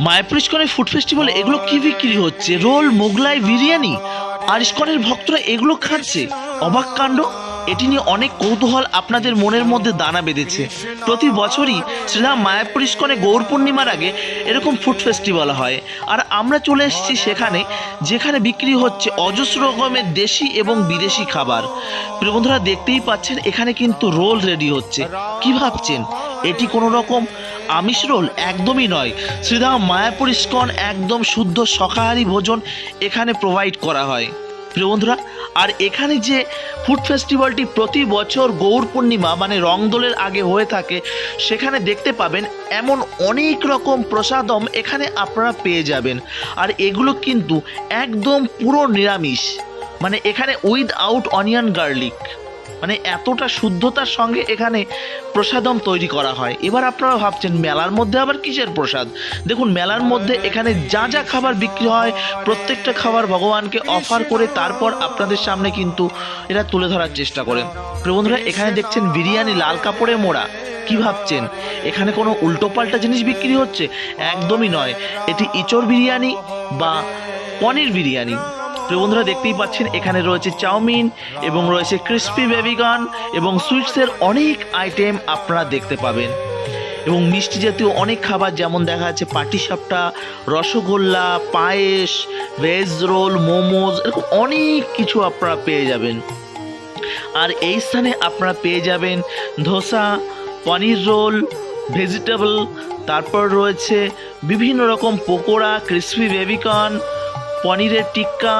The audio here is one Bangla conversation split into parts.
মায়াপুর ইস্কনের ফুড ফেস্টিভ্যালে এগুলো কি বিক্রি হচ্ছে? রোল, মোগলাই, বিরিয়ানি? আর ইস্কনের ভক্তরা এগুলো খাচ্ছে? অবাক কাণ্ড? এটি নিয়ে অনেক কৌতূহল আপনাদের মনের মধ্যে দানা বেঁধেছে। প্রতি বছরই শ্রীরাম মায়াপুর ইস্কনে গৌর পূর্ণিমার আগে এরকম ফুড ফেস্টিভ্যাল হয়। আর আমরা চলে এসেছি সেখানে, যেখানে বিক্রি হচ্ছে অজস্র রকমের দেশি এবং বিদেশি খাবার। প্রিয় বন্ধুরা, দেখতেই পাচ্ছেন, এখানে কিন্তু রোল রেডি হচ্ছে। কি ভাবছেন? এটি কোনো রকম আমিষ রোল একদমই নয়। শ্রীধাম মায়াপুর ইস্কন একদম শুদ্ধ শাকাহারী ভোজন এখানে প্রোভাইড করা হয়। প্রিয় বন্ধুরা, আর এখানে যে ফুড ফেস্টিভ্যালটি প্রতি বছর গৌর পূর্ণিমা মানে রংদোলের আগে হয়ে থাকে, সেখানে দেখতে পাবেন এমন অনেক রকম প্রসাদম এখানে আপনারা পেয়ে যাবেন। আর এগুলো কিন্তু একদম পুরো নিরামিষ মানে এখানে উইথ আউট অনিয়ন গার্লিক মানে এতটা শুদ্ধতার সঙ্গে এখানে প্রসাদম তৈরি করা হয়। এবার আপনারা ভাবছেন, মেলার মধ্যে আবার কিসের প্রসাদ? দেখুন, মেলার মধ্যে এখানে যা যা খাবার বিক্রি হয়, প্রত্যেকটা খাবার ভগবানকে অফার করে তারপর আপনাদের সামনে কিন্তু এরা তুলে ধরার চেষ্টা করেন প্রিয় বন্ধুরা, এখানে দেখছেন বিরিয়ানি লাল কাপড়ে মোড়া। কি ভাবছেন? এখানে কোনো উল্টোপাল্টা জিনিস বিক্রি হচ্ছে? একদমই নয়। এটি ইচড় বিরিয়ানি বা পনির বিরিয়ানি। প্রিয় বন্ধুরা দেখতেই পাচ্ছেন, এখানে রয়েছে চাউমিন এবং রয়েছে ক্রিস্পি বেবিগান এবং সুইটসের অনেক আইটেম আপনারা দেখতে পাবেন। এবং মিষ্টি জাতীয় অনেক খাবার যেমন দেখা যাচ্ছে পাটিসাপটা রসগোল্লা, পায়েস ভেজ রোল মোমোজ এরকম অনেক কিছু আপনারা পেয়ে যাবেন। আর এই স্থানে আপনারা পেয়ে যাবেন ধোসা, পনির রোল ভেজিটেবল তারপর রয়েছে বিভিন্ন রকম পকোড়া ক্রিসপি বেবিকর্ন পনিরের টিক্কা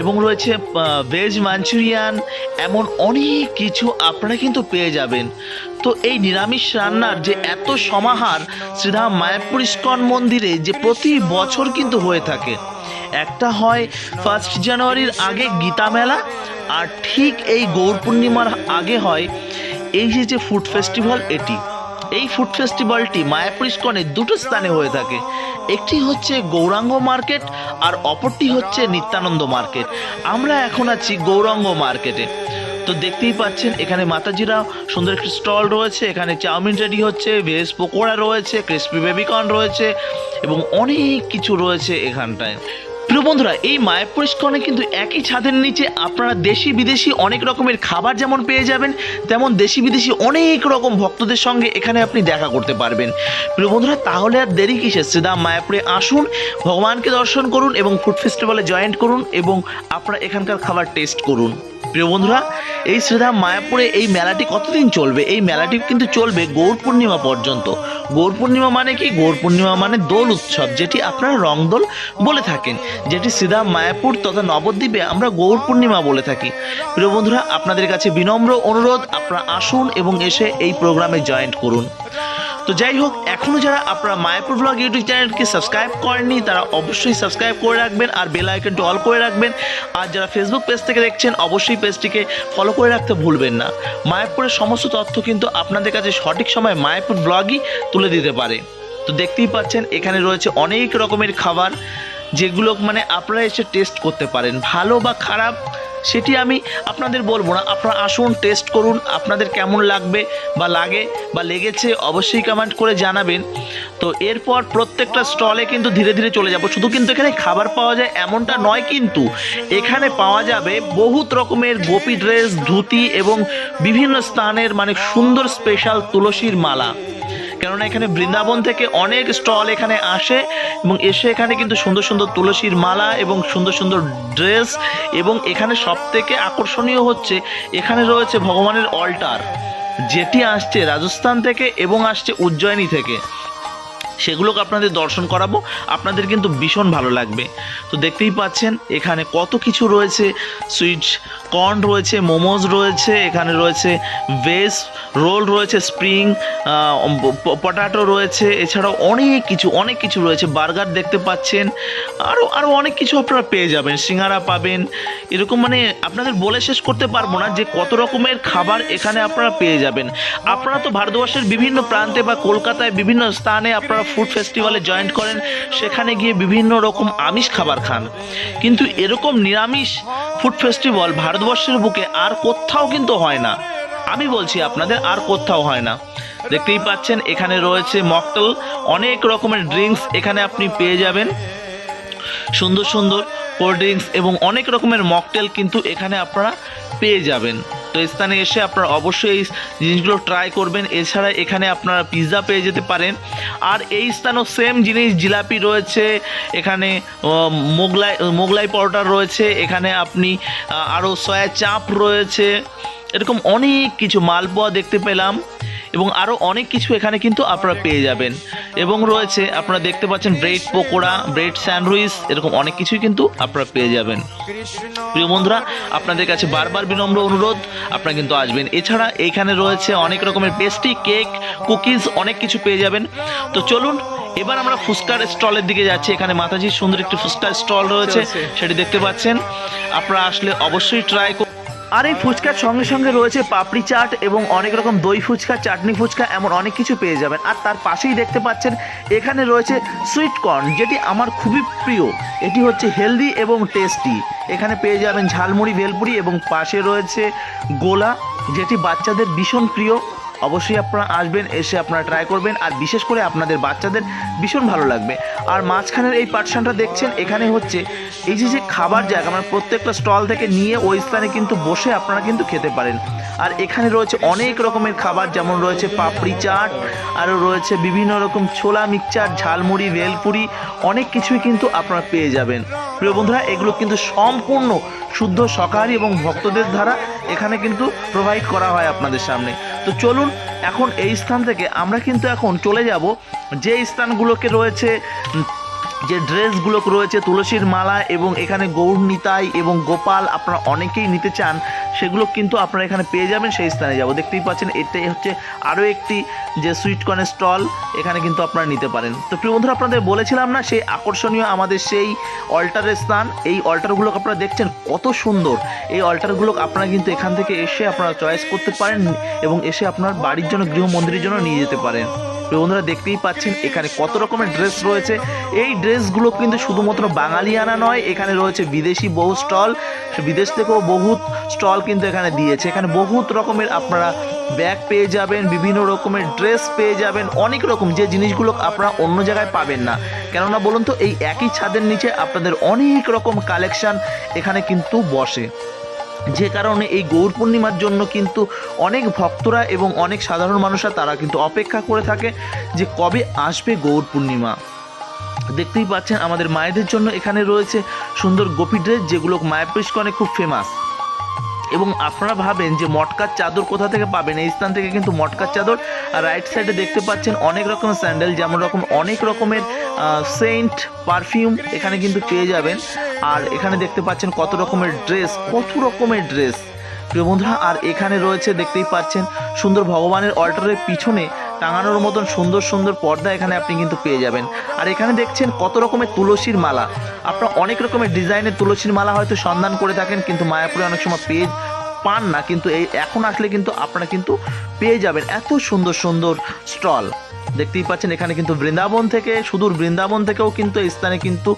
এবং রয়েছে ভেজ মাঞ্চুরিয়ান এমন অনেক কিছু আপনারা কিন্তু পেয়ে যাবেন। তো এই নিরামিষ রান্নার যে এত সমাহার শ্রীধাম মায়াপুর ইস্কন মন্দিরে যে প্রতি বছর কিন্তু হয়ে থাকে। একটা হয় ফার্স্ট জানুয়ারির আগে গীতা মেলা, আর ঠিক এই গৌর পূর্ণিমার আগে হয় এই যে যে ফুড ফেস্টিভ্যাল এটি। এই ফুড ফেস্টিভ্যালটি মায়াপুর ইস্কনে দুটো স্থানে হয়ে থাকে। একটি হচ্ছে গৌরাঙ্গ মার্কেট আর অপরটি হচ্ছে নিত্যানন্দ মার্কেট। আমরা এখন আছি গৌরাঙ্গ মার্কেটে। তো দেখতেই পাচ্ছেন, এখানে মাতাজিরা সুন্দর একটি স্টল রয়েছে, এখানে চাউমিন রেডি হচ্ছে, ভেজ পকোড়া রয়েছে ক্রিসপি বেবিকর্ন রয়েছে এবং অনেক কিছু রয়েছে এখানটায়। প্রিয় বন্ধুরা, এই মায়াপুর ইস্কনে কিন্তু একই ছাদের নিচে আপনারা দেশি বিদেশি অনেক রকমের খাবার যেমন পেয়ে যাবেন, তেমন দেশি বিদেশি অনেক রকম ভক্তদের সঙ্গে এখানে আপনি দেখা করতে পারবেন। প্রিয় বন্ধুরা, তাহলে আর দেরি কিসের? শ্রীদাম মায়াপুরে আসুন, ভগবানকে দর্শন করুন এবং ফুড ফেস্টিভ্যালে জয়েন্ট করুন এবং আপনারা এখানকার খাবার টেস্ট করুন। প্রিয় বন্ধুরা, এই শ্রীধাম মায়াপুরে এই মেলাটি কতদিন চলবে? এই মেলাটি কিন্তু চলবে গৌর পূর্ণিমা পর্যন্ত। গৌর পূর্ণিমা মানে কি? গৌর পূর্ণিমা মানে দোল উৎসব, যেটি আপনারা রংদোল বলে থাকেন, যেটি শ্রীধাম মায়াপুর তথা নবদ্বীপে আমরা গৌর পূর্ণিমা বলে থাকি। প্রিয় বন্ধুরা, আপনাদের কাছে বিনম্র অনুরোধ, আপনারা আসুন এবং এসে এই প্রোগ্রামে জয়েন্ট করুন। তো যাই হোক এখনও যারা আপনারা মায়াপুর ব্লগ ইউটিউব চ্যানেলকে সাবস্ক্রাইব করেননি, তারা অবশ্যই সাবস্ক্রাইব করে রাখবেন আর বেল আইকনটি অল করে রাখবেন। আর যারা ফেসবুক পেজ থেকে দেখছেন, অবশ্যই পেজটিকে ফলো করে রাখতে ভুলবেন না। মায়াপুরের সমস্ত তথ্য কিন্তু আপনাদের কাছে সঠিক সময় মায়াপুর ব্লগই তুলে দিতে পারে। তো দেখতেই পাচ্ছেন, এখানে রয়েছে অনেক রকমের খাবার, যেগুলো মানে আপনারা এসে টেস্ট করতে পারেন। ভালো বা খারাপ সেটি আমি আপনাদের বলব না। আপনারা আসুন টেস্ট করুন, আপনাদের কেমন লাগবে বা লাগে বা লেগেছে অবশ্যই কমেন্ট করে জানাবেন। তো এরপর প্রত্যেকটা স্টলে কিন্তু ধীরে ধীরে চলে যাব। শুধু কিন্তু এখানে খাবার পাওয়া যায় এমনটা নয় কিন্তু এখানে পাওয়া যাবে বহুত রকমের গোপী ড্রেস ধুতি এবং বিভিন্ন স্থানের মানে সুন্দর স্পেশাল তুলসীর মালা। কেননা এখানে বৃন্দাবন থেকে অনেক স্টল এখানে আসে এবং এসে এখানে কিন্তু সুন্দর সুন্দর তুলসীর মালা এবং সুন্দর সুন্দর ড্রেস এবং এখানে সব থেকে আকর্ষণীয় হচ্ছে এখানে রয়েছে ভগবানের অল্টার। যেটি আসছে রাজস্থান থেকে এবং আসছে উজ্জয়িনী থেকে। সেগুলোকে আপনাদের দর্শন করাবো। আপনাদের কিন্তু ভীষণ ভালো লাগবে। তো দেখতেই পাচ্ছেন, এখানে কত কিছু রয়েছে। সুইটস, কর্ন রয়েছে, মোমোজ রয়েছে, এখানে রয়েছে ভেজ রোল রয়েছে, স্প্রিং পটাটো রয়েছে, এছাড়াও অনেক কিছু অনেক কিছু রয়েছে। বার্গার দেখতে পাচ্ছেন আরও আরও অনেক কিছু আপনারা পেয়ে যাবেন, সিঙ্গারা পাবেন। এরকম মানে আপনাদের বলে শেষ করতে পারব না যে কত রকমের খাবার এখানে আপনারা পেয়ে যাবেন। আপনারা তো ভারতবর্ষের বিভিন্ন প্রান্তে বা কলকাতায় বিভিন্ন স্থানে আপনারা ফুড ফেস্টিভ্যালে জয়েন্ট করেন, সেখানে গিয়ে বিভিন্ন রকম আমিষ খাবার খান। কিন্তু এরকম নিরামিষ ফুড ফেস্টিভ্যাল ভারতবর্ষের বুকে আর কোথাও কিন্তু হয় না। আমি বলছি, আপনাদের আর কোথাও হয় না। দেখতেই পাচ্ছেন, এখানে রয়েছে মকটেল, অনেক রকমের ড্রিঙ্কস এখানে আপনি পেয়ে যাবেন। সুন্দর সুন্দর কোল্ড ড্রিঙ্কস এবং অনেক রকমের মকটেল কিন্তু এখানে আপনারা পেয়ে যাবেন। তো স্থানে এসে আপনারা অবশ্যই এই জিনিসগুলো ট্রাই করবেন। এছাড়া এখানে আপনারা পিৎজা পেয়ে যেতে পারেন। আর এই স্থানেও সেম জিনিস, জিলাপি রয়েছে, এখানে মোগলাই মোগলাই পরোটা রয়েছে, এখানে আপনি আরও সয়া চাপ রয়েছে। এরকম অনেক কিছু, মালপোয়া দেখতে পেলাম। এবং আরও অনেক কিছু এখানে কিন্তু আপনারা পেয়ে যাবেন। এবং রয়েছে আপনারা দেখতে পাচ্ছেন ব্রেড পকোড়া ব্রেড স্যান্ডউইচ এরকম অনেক কিছুই কিন্তু আপনারা পেয়ে যাবেন। প্রিয় বন্ধুরা আপনাদের কাছে বারবার বিনম্র অনুরোধ আপনারা কিন্তু আসবেন। এছাড়া এইখানে রয়েছে অনেক রকমের পেস্ট্রি কেক কুকিজ অনেক কিছু পেয়ে যাবেন। তো চলুন এবার আমরা ফুচকার স্টলের দিকে যাচ্ছি। এখানে মাতাজির সুন্দর একটি ফুচকার স্টল রয়েছে সেটি দেখতে পাচ্ছেন। আপনারা আসলে অবশ্যই ট্রাই আর এই ফুচকার সঙ্গে সঙ্গে রয়েছে পাপড়ি চাট এবং অনেক রকম দই ফুচকা, চাটনি ফুচকা, এমন অনেক কিছু পেয়ে যাবেন। আর তার পাশেই দেখতে পাচ্ছেন, এখানে রয়েছে সুইট কর্ন যেটি আমার খুবই প্রিয়। এটি হচ্ছে হেলদি এবং টেস্টি এখানে পেয়ে যাবেন ঝালমুড়ি, ভেলপুরি এবং পাশে রয়েছে গোলা, যেটি বাচ্চাদের ভীষণ প্রিয়। অবশ্যই আপনারা আসবেন, এসে আপনারা ট্রাই করবেন আর বিশেষ করে আপনাদের বাচ্চাদের ভীষণ ভালো লাগবে। আর মাঝখানের এই পার্টশনটা দেখছেন, এখানে হচ্ছে এই যে যে খাবার জায়গা মানে প্রত্যেকটা স্টল থেকে নিয়ে ওই স্থানে কিন্তু বসে আপনারা কিন্তু খেতে পারেন। আর এখানে রয়েছে অনেক রকমের খাবার, যেমন রয়েছে পাপড়ি চাট আরও রয়েছে বিভিন্ন রকম ছোলা মিক্সচার, ঝালমুড়ি, ভেলপুরি, অনেক কিছুই কিন্তু আপনারা পেয়ে যাবেন। প্রিয় বন্ধুরা, এগুলো কিন্তু সম্পূর্ণ শুদ্ধ শাকাহারী এবং ভক্তদের দ্বারা এখানে কিন্তু প্রোভাইড করা হয় আপনাদের সামনে। তো চলুন এখন এই স্থান থেকে আমরা কিন্তু এখন চলে যাব যে স্থানগুলোকে রয়েছে যে ড্রেসগুলো রয়েছে, তুলসীর মালা এবং এখানে গৌর নিতাই এবং গোপাল, আপনারা অনেকেই নিতে চান, সেগুলো কিন্তু আপনারা এখানে পেয়ে যাবেন, সেই স্থানে যাব। দেখতেই পাচ্ছেন এটাই হচ্ছে আরও একটি যে সুইট কর্নের স্টল, এখানে কিন্তু আপনারা নিতে পারেন। তো প্রিয় বন্ধুরা, আপনাদের বলেছিলাম না, সেই আকর্ষণীয় আমাদের সেই অল্টারের স্থান, এই অল্টারগুলো আপনারা দেখছেন কত সুন্দর। এই অল্টারগুলো আপনারা কিন্তু এখান থেকে এসে আপনারা চয়েস করতে পারেন এবং এসে আপনার বাড়ির জন্য, গৃহ মন্দিরের জন্য নিয়ে যেতে পারেন। বন্ধুরা দেখতেই পাচ্ছেন, এখানে কত রকমের ড্রেস রয়েছে। এই ড্রেসগুলো কিন্তু শুধুমাত্র বাঙালিয়ানা নয়, এখানে রয়েছে বিদেশি বহু স্টল। বিদেশ থেকেও বহুত স্টল কিন্তু এখানে দিয়েছে। এখানে বহুত রকমের আপনারা ব্যাগ পেয়ে যাবেন, বিভিন্ন রকমের ড্রেস পেয়ে যাবেন, অনেক রকম যে জিনিসগুলো আপনারা অন্য জায়গায় পাবেন না। কেননা বলুন তো, এই একই ছাদের নিচে আপনাদের অনেক রকম কালেকশন এখানে কিন্তু বসে। যে কারণে এই গৌর পূর্ণিমার জন্য কিন্তু অনেক ভক্তরা এবং অনেক সাধারণ মানুষরা তারা কিন্তু অপেক্ষা করে থাকে যে কবে আসবে গৌর পূর্ণিমা। দেখতেই পাচ্ছেন আমাদের মায়েদের জন্য এখানে রয়েছে সুন্দর গোপী ড্রেস যেগুলো মায়াপুষ্কনে খুব ফেমাস এবং আপনারা ভাবেন যে মটকার চাদর কোথা থেকে পাবেন? এই স্থান থেকে কিন্তু মটকার চাদর, আর রাইট সাইডে দেখতে পাচ্ছেন অনেক রকমের স্যান্ডেল যেমন রকম অনেক রকমের সেন্ট পারফিউম এখানে কিন্তু পেয়ে যাবেন। আর এখানে দেখতে পাচ্ছেন কত রকমের ড্রেস কত রকমের ড্রেস প্রিয় বন্ধুরা, আর এখানে রয়েছে, দেখতেই পাচ্ছেন সুন্দর ভগবানের অল্টারের পিছনে টাঙানোর মতন সুন্দর সুন্দর পর্দা এখানে আপনি কিন্তু পেয়ে যাবেন। আর এখানে দেখছেন কত রকমের তুলসীর মালা। আপনারা অনেক রকমের ডিজাইনের তুলসীর মালা হয়তো সন্ধান করে থাকেন, কিন্তু মায়াপুরে অনেক সময় পেয়ে পান না, কিন্তু এই এখন আসলে কিন্তু আপনারা কিন্তু পেয়ে যাবেন এত সুন্দর সুন্দর স্টল। দেখতেই পাচ্ছেন, এখানে কিন্তু বৃন্দাবন থেকে, সুদূর বৃন্দাবন থেকেও কিন্তু এই স্থানে কিন্তু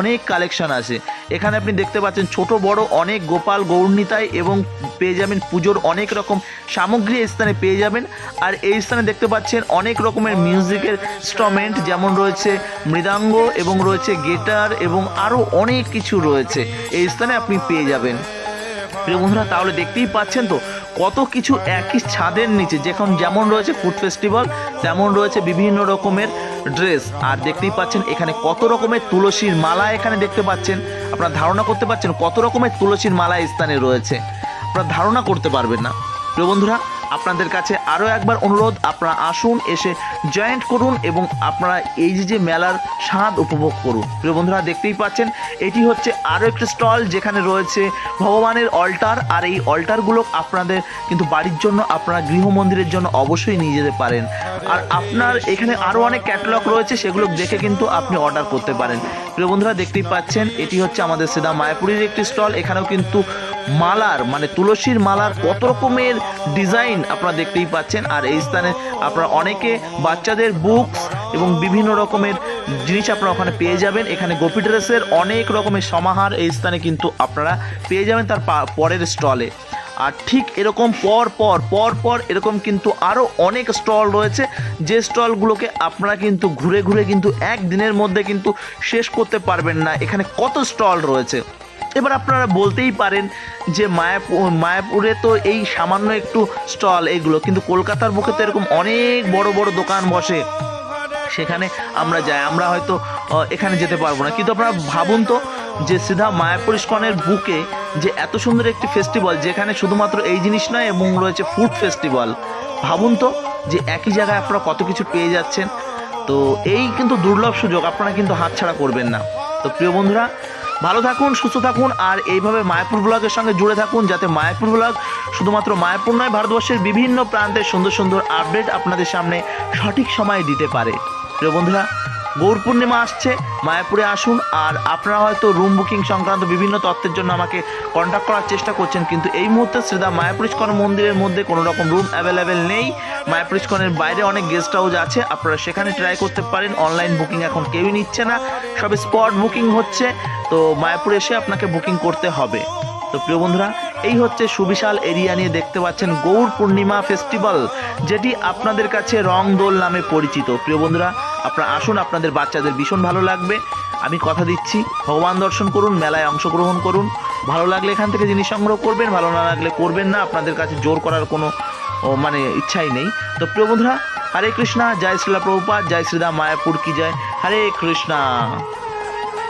অনেক কালেকশন আছে। এখানে আপনি দেখতে পাচ্ছেন, ছোট, বড়, অনেক গোপাল গৌরনীতায় এবং পেয়ে যাবেন পুজোর অনেক রকম সামগ্রী এই স্থানে পেয়ে যাবেন। আর এই স্থানে দেখতে পাচ্ছেন, অনেক রকমের মিউজিকের ইনস্ট্রুমেন্ট যেমন রয়েছে মৃদাঙ্গ এবং রয়েছে গিটার এবং আরও অনেক কিছু রয়েছে। এই স্থানে আপনি পেয়ে যাবেন। প্রিয় বন্ধুরা, তাহলে দেখতেই পাচ্ছেন তো কত কিছু একই ছাদের নিচে, যেখন যেমন রয়েছে ফুড ফেস্টিভ্যাল তেমন রয়েছে বিভিন্ন রকমের ড্রেস আর দেখতেই পাচ্ছেন, এখানে কত রকমের তুলসীর মালা এখানে দেখতে পাচ্ছেন। আপনারা ধারণা করতে পারছেন কত রকমের তুলসীর মালা স্থানে রয়েছে। আপনারা ধারণা করতে পারবেন না। প্রিয় বন্ধুরা, আপনাদের কাছে আরও একবার অনুরোধ, আপনারা আসুন, এসে জয়েন্ট করুন এবং আপনারা এই যে যে মেলার স্বাদ উপভোগ করুন। প্রিয় বন্ধুরা, দেখতেই পাচ্ছেন, এটি হচ্ছে আরও একটি স্টল যেখানে রয়েছে ভগবানের অল্টার, আর এই অল্টারগুলো আপনাদের কিন্তু বাড়ির জন্য, আপনারা গৃহ মন্দিরের জন্য অবশ্যই নিয়ে যেতে পারেন। আর আপনার এখানে আরও অনেক ক্যাটালগ রয়েছে, সেগুলো দেখে কিন্তু আপনি অর্ডার করতে পারেন। প্রিয় বন্ধুরা, দেখতেই পাচ্ছেন, এটি হচ্ছে আমাদের সিধা মায়াপুরের একটি স্টল, এখানেও কিন্তু মালার মানে তুলসীর মালার কত রকমের ডিজাইন আপনারা দেখতেই পাচ্ছেন। আর এই স্থানে আপনারা অনেকে বাচ্চাদের বুকস এবং বিভিন্ন রকমের জিনিস আপনারা ওখানে পেয়ে যাবেন। এখানে গোপী ড্রেসের অনেক রকমের সমাহার এই স্থানে কিন্তু আপনারা পেয়ে যাবেন তার পরের স্টলে। আর ঠিক এরকম পর পর পর পর এরকম কিন্তু আরও অনেক স্টল রয়েছে। যে স্টলগুলোকে আপনারা কিন্তু ঘুরে ঘুরে কিন্তু একদিনের মধ্যে কিন্তু শেষ করতে পারবেন না। এখানে কত স্টল রয়েছে? এবার আপনারা বলতেই পারেন যে মায়াপুর মায়াপুরে তো এই সামান্য একটু স্টল এইগুলো কিন্তু কলকাতার বুকে তো এরকম অনেক বড় বড় দোকান বসে। সেখানে আমরা যাই, আমরা হয়তো এখানে যেতে পারব না। কিন্তু আপনারা ভাবুন তো যে সিধা মায়াপুর ইস্কনের বুকে যে এত সুন্দর একটি ফেস্টিভ্যাল যেখানে শুধুমাত্র এই জিনিস নয়, এবং রয়েছে ফুড ফেস্টিভ্যাল ভাবুন তো যে একই জায়গায় আপনারা কত কিছু পেয়ে যাচ্ছেন। তো এই কিন্তু দুর্লভ সুযোগ, আপনারা কিন্তু হাতছাড়া করবেন না। তো প্রিয় বন্ধুরা ভালো থাকুন, সুস্থ থাকুন, আর এইভাবে মায়াপুর ব্লগের সঙ্গে জুড়ে থাকুন যাতে মায়াপুর ব্লগ শুধুমাত্র মায়াপুর নয়, ভারতবর্ষের বিভিন্ন প্রান্তের সুন্দর সুন্দর আপডেট আপনাদের সামনে সঠিক সময়ে দিতে পারে। প্রিয় বন্ধুরা গৌর পূর্ণিমা আসছে, মায়াপুরে আসুন, আর আপনারা হয়তো রুম বুকিং সংক্রান্ত বিভিন্ন তথ্যের জন্য আমাকে কন্ট্যাক্ট করার চেষ্টা করছেন, কিন্তু এই মুহূর্তে শ্রীদা মায়াপুর মন্দিরের মধ্যে কোনো রকম রুম অ্যাভেলেবেল নেই। মায়াপুর ইস্কনের বাইরে অনেক গেস্ট হাউস আছে, আপনারা সেখানে ট্রাই করতে পারেন অনলাইন বুকিং এখন কেউই নিচ্ছে না, সবে স্পট বুকিং হচ্ছে, তো মায়াপুরে এসে আপনাকে বুকিং করতে হবে। তো প্রিয় বন্ধুরা, এই হচ্ছে সুবিশাল এরিয়া নিয়ে দেখতে পাচ্ছেন গৌর পূর্ণিমা ফেস্টিভ্যাল যেটি আপনাদের কাছে রং দোল নামে পরিচিত। প্রিয় বন্ধুরা আপনারা আসুন, আপনাদের বাচ্চাদের ভীষণ ভালো লাগবে। আমি কথা দিচ্ছি, ভগবান দর্শন করুন, মেলায় অংশগ্রহণ করুন। ভালো লাগলে এখান থেকে জিনিস সংগ্রহ করবেন, ভালো না লাগলে করবেন না। আপনাদের কাছে জোর করার কোনো মানে ইচ্ছাই নেই। তো প্রিয় বন্ধুরা, হরে কৃষ্ণা, জয় শ্রীলা প্রভুপাত, জয় শ্রীদা মায়াপুর কি জয়। হরে কৃষ্ণা।